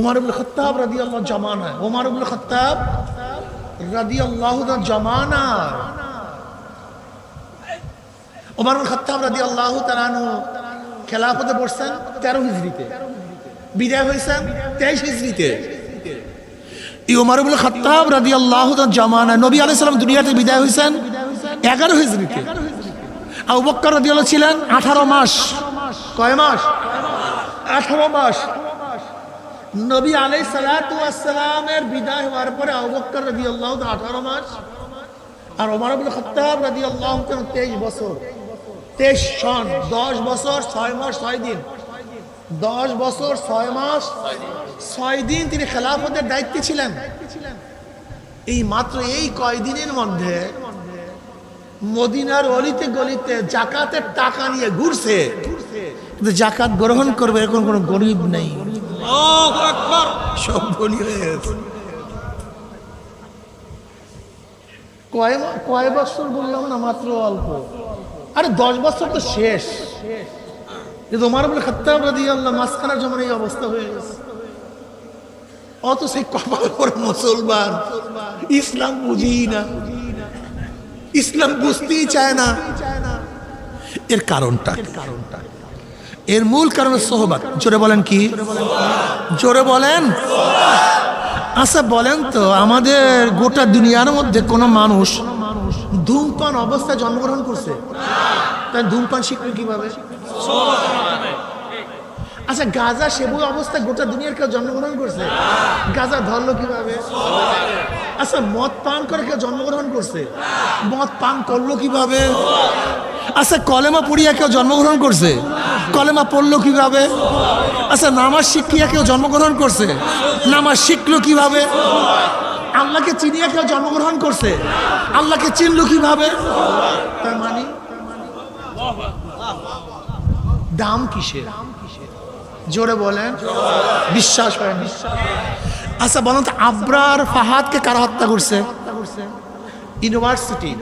উমার ইবুল খত্তাব রাদি আল্লাহ জামানা। উমার খত্তাব রাদি আল্লাহ জামানা। উমার ইবুল খত্তাব রাদি আল্লাহ তালানু খেলাফতে বসছেন তেরো হিজড়িতে। বিদায় হয়েছেন তেইশ হিজড়িতে। এই উমার ইবুল খত্তাব রাদি আল্লাহ জামানা। নবী আলাইহিস সালাম দুনিয়াতে বিদায় হয়েছেন এগারো হিজড়িতে। আবু বক্কর রাদি আল্লাহ ছিলেন আঠারো মাস। কয় মাস? আঠারো মাস। নবী আলাই সালামের বিদায় হওয়ার পরে আবুবকর রাজি আল্লাহ আঠারো মাস আর ওমর আবুল খত্তাব রাজি আল্লাহ তেইশ বছর। তেইশ সন, দশ বছর, ছয় মাস, ছয় দিন। দশ বছর, ছয় মাস, ছয় দিন তিনি খেলাফতের দায়িত্বে ছিলেন। এই মাত্র এই কয়দিনের মধ্যে মদিনার অলিতে গলিতে জাকাতের টাকা নিয়ে ঘুরছে। কিন্তু জাকাত গ্রহণ করবে এখন কোনো গরিব নেই। সব বলি হয়ে গেছে। কয় কয় বছর বললাম না মাত্র অল্প। আরে দশ বছর তো শেষ। কিন্তু তোমার বলে খাত্তাব রাদি আল্লাহ মাঝখানার জমান এই অবস্থা হয়ে গেছে। অত সেই কপাল পর মুসলমান। ইসলাম বুঝি না। ইসলাম বুঝতেই চায় না। এর কারণটা কারণটা এর মূল কারণ সোহবাত। জোরে বলেন কি? জোরে বলেন? আচ্ছা বলেন তো, আমাদের গোটা দুনিয়ার মধ্যে কোনো মানুষ ধূমপান অবস্থায় জন্মগ্রহণ করছে? তাই ধূমপান শিখবে কীভাবে? আচ্ছা গাজা সেবু অবস্থায় গোটা দুনিয়ার কেউ জন্মগ্রহণ করছে? গাজা ধরলো কীভাবে? আচ্ছা মদ পান করে কেউ জন্মগ্রহণ করছে? মদ পান করল কীভাবে? আচ্ছা কলেমা পড়িয়া কেউ জন্মগ্রহণ করছে? কলেমা পড়ল কীভাবে? আচ্ছা নামাজ শিখিয়া কেউ জন্মগ্রহণ করছে? নামাজ শিখলো কীভাবে? আল্লাহকে চিনিয়া কেউ জন্মগ্রহণ করছে? আল্লাহকে চিনলো কীভাবে? তার মানে? দাম কিসের? জোরে বলেন। বিশ্বাস হয় আচ্ছা বলুন তো আবরার ফাহাদকে কারা হত্যা করছে? ইউনিভার্সিটি,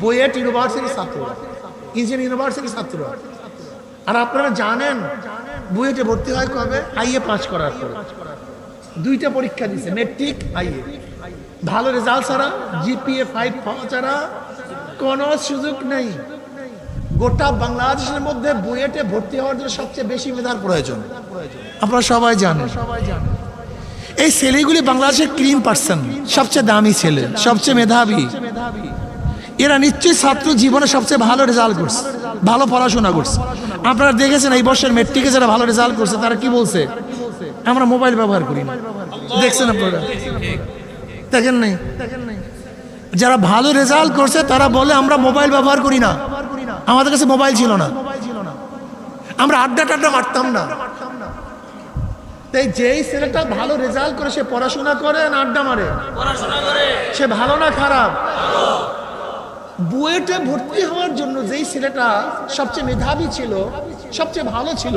বুয়েট ইউনিভার্সিটির ছাত্র, ইঞ্জিনিয়ারিং ইউনিভার্সিটির ছাত্র। আর আপনারা জানেন, বুয়েটে ভর্তি হয় কবে? আইএ পাস করার পরে। দুইটা পরীক্ষা দিছে, মেট্রিক, আইএ। ভালো রেজাল্ট ছাড়া, জিপিএ ফাইভ ছাড়া কোনো সুযোগ নেই। গোটা বাংলাদেশের মধ্যে বুয়েটে ভর্তি হওয়ার জন্য সবচেয়ে বেশি মেধার প্রয়োজন। আপনারা সবাই জানেন। সবাই জানেন। এই ছেলেগুলি বাংলাদেশের ক্রিম পার্সন সবচেয়ে দামি ছেলে সবচেয়ে মেধাবী। এরা নিশ্চয়ই ছাত্র জীবনে সবচেয়ে ভালো রেজাল্ট করছে ভালো পড়াশোনা করছে। আপনারা দেখেছেন এই বর্ষের মেট্রিকে যারা ভালো রেজাল্ট করছে তারা কি বলছে? আমরা মোবাইল ব্যবহার করি না। দেখছেন আপনারা? দেখেন নাই? যারা ভালো রেজাল্ট করছে তারা বলে আমরা মোবাইল ব্যবহার করি না। আমাদের কাছে মোবাইল ছিল না। আমরা আড্ডা টাড্ডা মারতাম না। তাই যেই ছেলেটা ভালো রেজাল্ট করে, সে পড়াশোনা করে না আড্ডা মারে? সে ভালো না খারাপ? বুয়েটে ভর্তি হওয়ার জন্য যেই ছেলেটা সবচেয়ে মেধাবী ছিল, সবচেয়ে ভালো ছিল,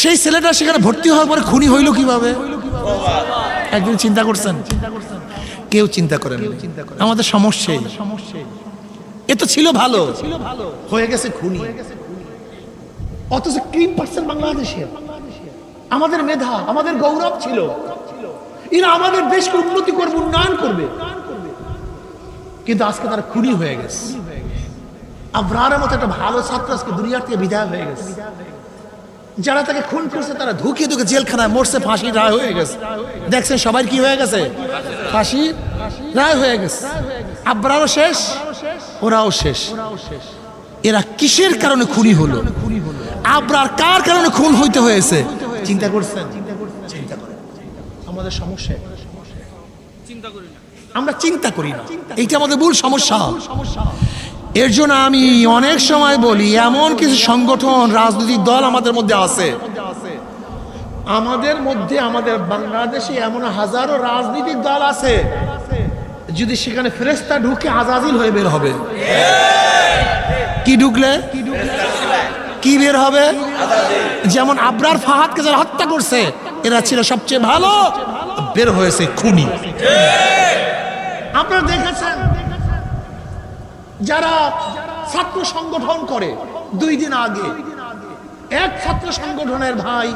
সেই ছেলেটা সেখানে ভর্তি হওয়ার পরে খুনি হইল কীভাবে? একদিন চিন্তা করছেন? কেউ চিন্তা করেন আমাদের সমস্যা এই। এ তো ছিল ভালো। হয়ে গেছে খুনি। অথচ ক্রিম পার্সেন্ট বাংলাদেশের আমাদের মেধা, আমাদের গৌরব ছিল। এরা আমাদের দেশকে উন্নতি করবে, উন্নয়ন করবে। কিন্তু আজকে তারা খুনি হয়ে গেছে। আবরারের মতো একটা ভালো ছাত্র আজকে দুনিয়ার থেকে বিদায় হয়ে গেছে। যারা তাকে খুন করছে, তারা ধুকিয়ে ধুকে জেলখানায় মরছে ফাঁসি রায় হয়ে গেছে। দেখছেন সবাই কি হয়ে গেছে? ফাঁসি রায় হয়ে গেছে। আবরারও শেষ। ওরাও শেষ। এরা কিসের কারণে খুনি হলো? আবরার কার কারণে খুন হইতে হয়েছে? চিন্তা করছেন? চিন্তা করেন। আমাদের সমস্যা এটা। আমরা চিন্তা করি না। এইটা আমাদের মূল সমস্যা। এর জন্য আমি অনেক সময় বলি এমন কিছু সংগঠন রাজনৈতিক দল আমাদের মধ্যে আছে। আমাদের মধ্যে আমাদের বাংলাদেশে এমন হাজারো রাজনৈতিক দল আছে। যদি সেখানে ফেরেস্তা ঢুকে আজাজিল হয়ে বের হবে। কি ঢুকলে? কি বের হবে? যেমন আবরার ফাহাদকে যারা হত্যা করছে, এরা ছিল সবচেয়ে ভালো। বের হয়েছে খুনি। আপনারা দেখেছেন, যারা ছাত্র সংগঠন করে দুই দিন আগে, এক ছাত্র সংগঠনের ভাই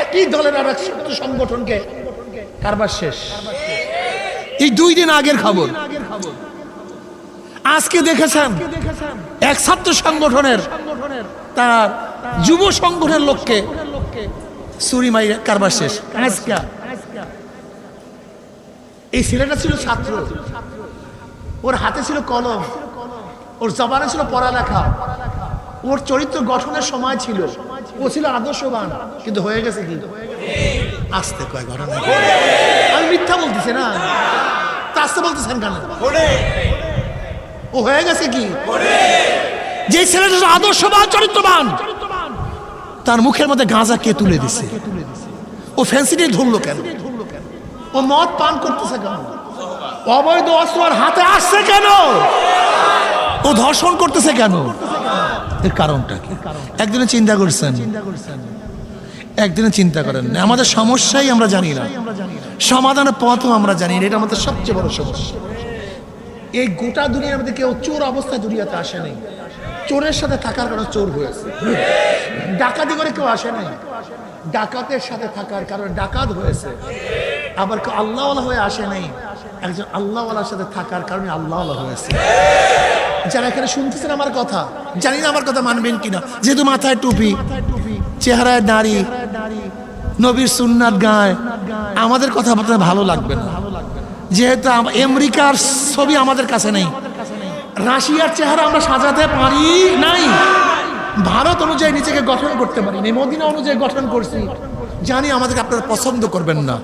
একই দলের আর এক শক্ত সংগঠনকে কারবার শেষ। এই দুই দিন আগের খবর। আজকে দেখেছেন এক ছাত্র সংগঠনের তার যুব সংগঠনের লোককে মাই কারবার শেষ। আজকে। এই ছেলেটা ছিল ছাত্র। ওর হাতে ছিল কলম। ওর জবানে ছিল পড়ালেখা। ওর চরিত্র গঠনের সময় ছিল। ও ছিল আদর্শবান, কিন্তু হয়ে গেছে কি? আসতে কয় ঘটনা আমি মিথ্যা বলতেছি না। তা আসতে বলতেছেন কেন? ও হয়ে গেছে কি? যে ছেলেটা ছিল আদর্শবান চরিত্রবান তার মুখের মধ্যে গাঁজা কে তুলে দিছে? ও ফ্যান্সি ফ্যান্সিটি ধরলো কেন? ও মদ পান করতেছে কেন? অবৈধ অস্ত্র আর হাতে আসছে কেন? ও ধর্ষণ করতেছে কেন? এর কারণটা কি? একদিনে চিন্তা করছেন। একদিনে চিন্তা করেন না। আমাদের সমস্যাই আমরা জানি না। সমাধানের পথও আমরা জানি না। এটা আমাদের সবচেয়ে বড় সমস্যা। এই গোটা দুনিয়ার মধ্যে কেউ চোর অবস্থায় দুনিয়াতে আসে নাই। চোরের সাথে থাকার কারণে চোর হয়েছে ডাকাতি করে কেউ আসে নাই। ডাকাতের সাথে থাকার কারণে ডাকাত হয়েছে। আবার কেউ আল্লাহওয়ালা হয়ে আসে নাই। একজন আল্লাহওয়ালার সাথে থাকার কারণে আল্লাহওয়ালা হয়েছে। যারা এখানে শুনতেছেন আমার কথা, জানি না আমার কথা মানবেন কিনা। যেহেতু মাথায় টুপি, চেহারায় দাড়ি নবীর সুন্নাত গায়। আমাদের কথা আপনার ভালো লাগবে না। যেহেতু আমেরিকার ছবি আমাদের কাছে নেই। রাশিয়ার চেহারা আমরা সাজাতে পারি নাই। ভারত অনুযায়ী নিজেকে গঠন করতে পারি নাই। মদিনা অনুযায়ী গঠন করছি। জানি আমাদেরকে আপনারা পছন্দ করবেন না।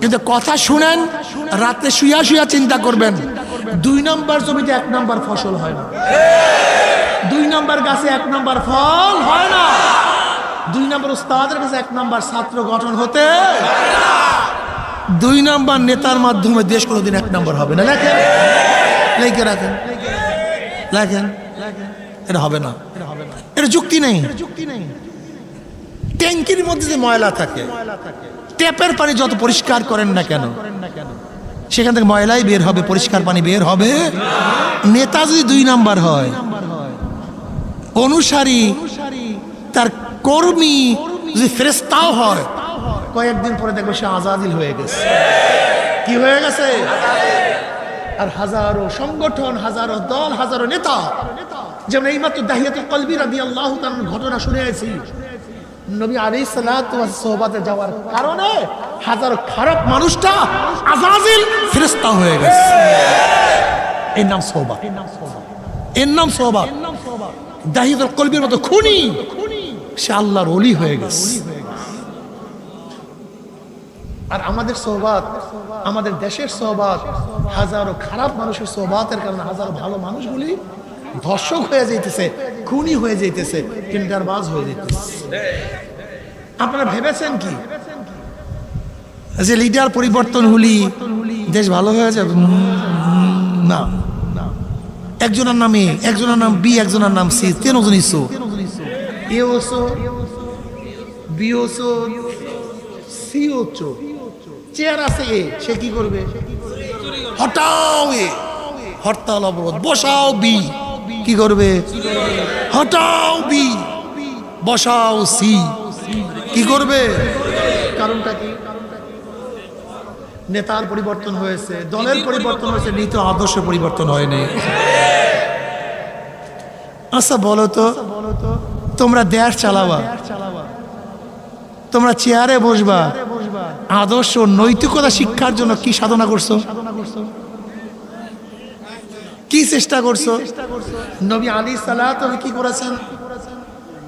কিন্তু কথা শুনেন, রাতে শুয়া শুয়া চিন্তা করবেন। দুই নম্বর জমিতে এক নম্বর ফসল হয় না। দুই নম্বর গাছে এক নম্বর ফল হয় না। দুই নম্বর উস্তাদের কাছে এক নম্বর ছাত্র গঠন হতে দুই নম্বর নেতার মাধ্যমে দেশ কোনোদিন এক নম্বর হবে না। লেখেন। লিখে রাখেন। লেখেন। এটা হবে না। এটা যুক্তি নেই। যুক্তি নেই ট্যাঙ্কির মধ্যে যে ময়লা থাকে, ট্যাপের পানি যত পরিষ্কার করেন না কেন, সেখান থেকে ময়লাই বের হবে, পরিষ্কার পানি বের হবে। নেতা যদি দুই নাম্বার হয়, অনুসারী তার কর্মী যদি ফেরেস্তাও হয়, কয়েকদিন পরে দেখবে সে আজাদিল হয়ে গেছে। কি হয়ে গেছে? আর হাজারো সংগঠন, হাজারো দল, হাজারো নেতা, যেমন এইমাত্র দাহিয়াতুল কলবি রাদি আল্লাহ ঘটনা শুনে আছি নবী আলী সোহবাতে যাওয়ার কারণে হাজারো খারাপ মানুষটা আজাজিল ফেরেস্তা হয়ে গেছে। এর নাম সোহবা এর নাম সোহবা দাহিয়াতুল কলবির মতো খুনি সে আল্লাহর অলি হয়ে গেছে। আর আমাদের সোহবাত, আমাদের দেশের সোহবাত, হাজারো খারাপ মানুষের সোহবাতের কারণে হাজারো ভালো মানুষগুলি ধর্ষক হয়ে যাইতেছে, খুনি হয়ে যাইতেছে, টিন্ডারবাজ হয়ে যাইতেছে। আপনারা ভেবেছেন কি? যে লিডার পরিবর্তন হলি দেশ ভালো হয়ে যাবে? না। একজনের নামে, একজনের নাম বি, একজনের নাম সি, তিনজন ইসো। এ সে কি করবে? হটাও এ। হরতাল অবরোধ, বসাও বি। কি করবে? হটাও বি। বসাও সি। কি করবে? কারণটা কি? নেতার পরিবর্তন হয়েছে, দলের পরিবর্তন হয়েছে নীত আদর্শ পরিবর্তন হয়নি। আচ্ছা বলো তো। তোমরা দেশ চালাবা। তোমরা চেয়ারে বসবা। আদর্শ নৈতিকতা শিক্ষার জন্য কি সাধনা করছ? কি চেষ্টা করছ? নবী আলী সালাহ তুমি কি করেছেন?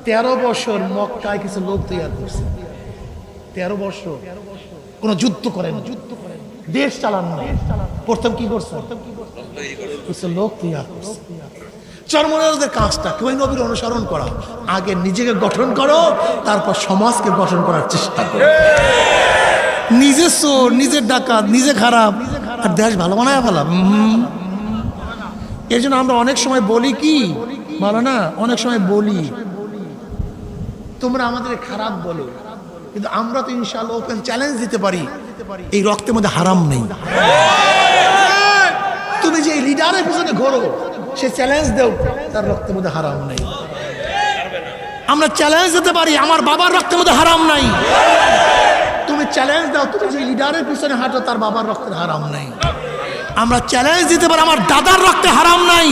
তেরো বছর মক্কায় কিছু লোক তৈরি করছে। তেরো বছর। কোন যুদ্ধ করেন যুদ্ধ করেন দেশ চালান প্রথম কি করছে? কিছু লোক তৈরি করছে। চর্মনাজদের কাজটা কেউ নবীর অনুসরণ করা আগে নিজেকে গঠন করো, তারপর সমাজকে গঠন করার চেষ্টা করো। নিজে চোর নিজের ডাকাত, নিজে খারাপ, আর দেশ ভালো বানায় ফেলাম এর জন্য আমরা অনেক সময় বলি কি? বলো না? অনেক সময় বলি। তোমরা আমাদের খারাপ বলো। কিন্তু আমরা তো ইনশাল্লাহ ওপেন চ্যালেঞ্জ দিতে পারি। এই রক্তের মধ্যে হারাম নেই। তুমি যে লিডারের পিছনে ঘোরো সে চ্যালেঞ্জ দেও, তার রক্তের মধ্যে হারাম নেই। আমরা চ্যালেঞ্জ দিতে পারি, আমার বাবার রক্তের মধ্যে হারাম নাই। তুমি চ্যালেঞ্জ দাও, তুমি যে লিডারের পিছনে হাঁটো, তার বাবার রক্তের হারাম নাই। আমরা চ্যালেঞ্জ দিতে পারি, আমার দাদার রক্তে হারাম নাই।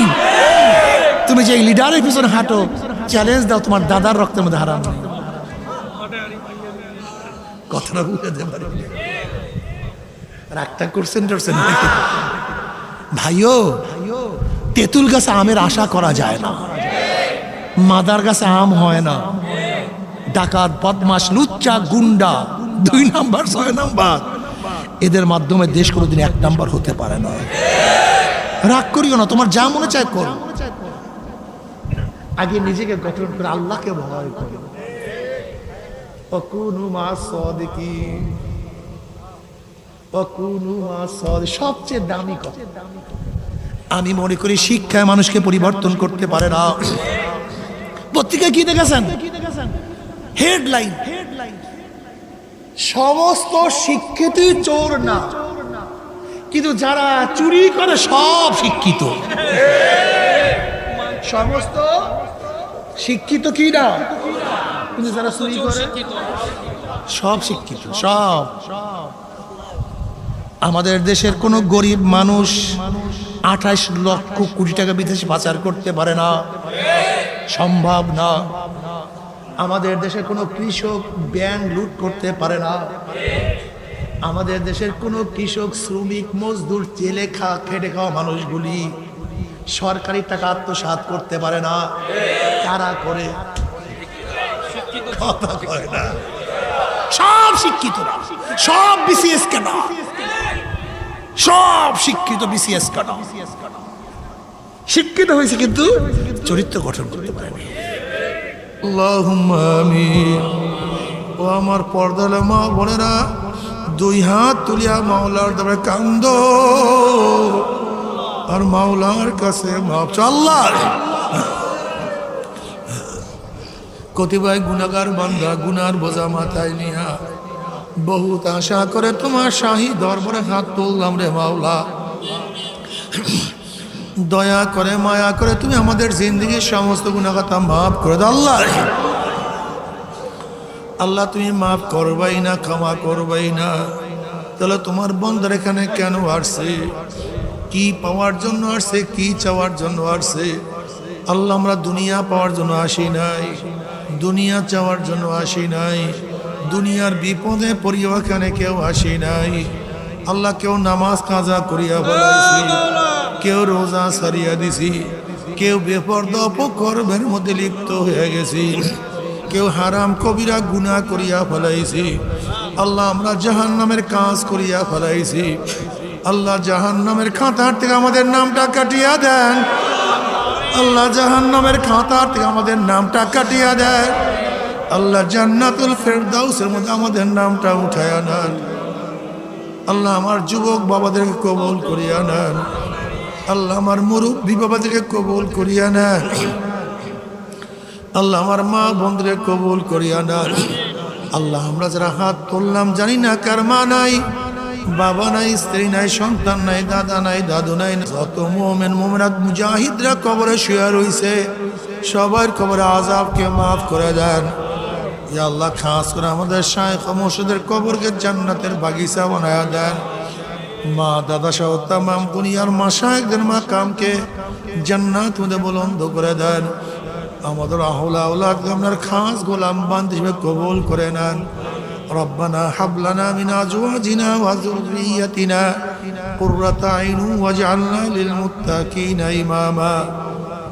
তুমি যে লিডারের পিছনে হাঁটো চ্যালেঞ্জ দাও, তোমার দাদার রক্তের মধ্যে হারাম নাই। কথাটা বুঝাতে পারি। রাগটা করছেন ভাইও তেঁতুল গাছে আমের আশা করা যায় না। মাদার গাছে আম হয় না। ডাকাত বদমাস লুচ্চা, গুন্ডা, দুই নাম্বার, ছয় নাম্বার। এদের মাধ্যমে দেশ কোনোদিন এক নাম্বার হতে পারে না। রাগ করিও না, তোমার যা মনে চায় করো। আগে নিজেকে গঠন করে আল্লাহকে ভয় করো সবচেয়ে দামি কথা। আমি মনে করি শিক্ষায় মানুষকে পরিবর্তন করতে পারে না। পত্রিকায় কি দেখেছেন? হেডলাইন হেডলাইন সমস্ত শিক্ষিতই চোর না। কিন্তু যারা চুরি করে সব শিক্ষিত। সমস্ত শিক্ষিত কি না? কিন্তু যারা চুরি করে সব শিক্ষিত সব সব। আমাদের দেশের কোনো গরিব মানুষ আঠাশ লক্ষ কোটি টাকা বিদেশে পাচার করতে পারে না। সম্ভব না। আমাদের দেশের কোনো কৃষক ব্যাংক লুট করতে পারে না। আমাদের দেশের কোনো কৃষক, শ্রমিক, মজদুর চেলে খা, খেটে খাওয়া মানুষগুলি সরকারি টাকা আত্মসাৎ করতে পারে না। তারা করে? কথা কয় না। সব শিক্ষিত সব বিসিএস কেনা। সব শিক্ষিত বিসিএস কাটা শিক্ষিত হয়েছে কিন্তু চরিত্র গঠন করতে পারেনি। ও আমার পর্দালে মা বোনেরা, দুই হাত তুলিয়া মাওলার দরবারে কান্দ আর মাওলার কাছে মাপ চাও। আল্লাহ কতিপয় গুণাগার বান্দা গুনার বোঝা মাথায় নিয়া বহুত আশা করে তোমার শাহী দরবারে হাত তুললাম রে মাওলা। দয়া করে, মায়া করে তুমি আমাদের জিন্দগির সমস্ত গুণাগাতা মাফ করে দাও আল্লাহ। আল্লাহ, তুমি মাফ করবাই না, ক্ষমা করবাই না। তাহলে তোমার বন্ধুর এখানে কেন আসছে? কি পাওয়ার জন্য আসছে? কি চাওয়ার জন্য আসছে? আল্লাহ, আমরা দুনিয়া পাওয়ার জন্য আসি নাই। দুনিয়া চাওয়ার জন্য আসি নাই। দুনিয়ার বিপদে পড়িয়া এখানে কেউ আসি নাই। আল্লাহ কেউ নামাজ কাজা করিয়া বলাইছি, কেউ রোজা সারিয়া দিছি, কেউ বেপর্দ অপকর্মের মধ্যে লিপ্ত হয়ে গেছি, কেউ হারাম কবিরা গুনাহ করিয়া ফেলাইছি। আল্লাহ আমরা জাহান নামের কাজ করিয়া ফেলাইছি। আল্লাহ জাহান নামের খাতার থেকে আমাদের নামটা কাটিয়া দেন। আল্লাহ জাহান নামের খাতার থেকে আমাদের নামটা কাটিয়া দেন। আল্লাহ জান্নাতুল ফেরদাউসের মধ্যে আমাদের নামটা উঠায়া নেন। আল্লাহ আমার যুবক বাবাদেরকে কবুল করিয়া নেন। আল্লাহ আমার মুরব্বী বাবাদেরকে কবুল করিয়া নেন। আল্লাহ আমার মা বন্ধুরে কবুল করিয়া নেন। আল্লাহ আমরা যারা হাত তুললাম জানি না কার মা নাই, বাবা নাই, স্ত্রী নাই, সন্তান নাই, দাদা নাই, দাদু নাই, যত মোমেন মোমেনাত মুজাহিদরা কবরে শুয়ে রইছে, সবার কবরে আজাবকে মাফ করে দেন। ইয়া আল্লাহ খাস করে আমাদের শায়েখ মসজিদের কবরকে জান্নাতের বাগিচা বানায়া দেন মা দাদা সহ তামাম দুনিয়ার মা শায়েকদের মা কামকে জান্নাত মধ্যে বুলন্দ করে দেন আমাদের আহলা আউলাদকে আপনার খাস গোলাম বান্ধ হিসেবে কবুল করে নেন ربنا هب لنا من ازواجنا وذريتنا قرة عين واجعلنا للمتقين اماما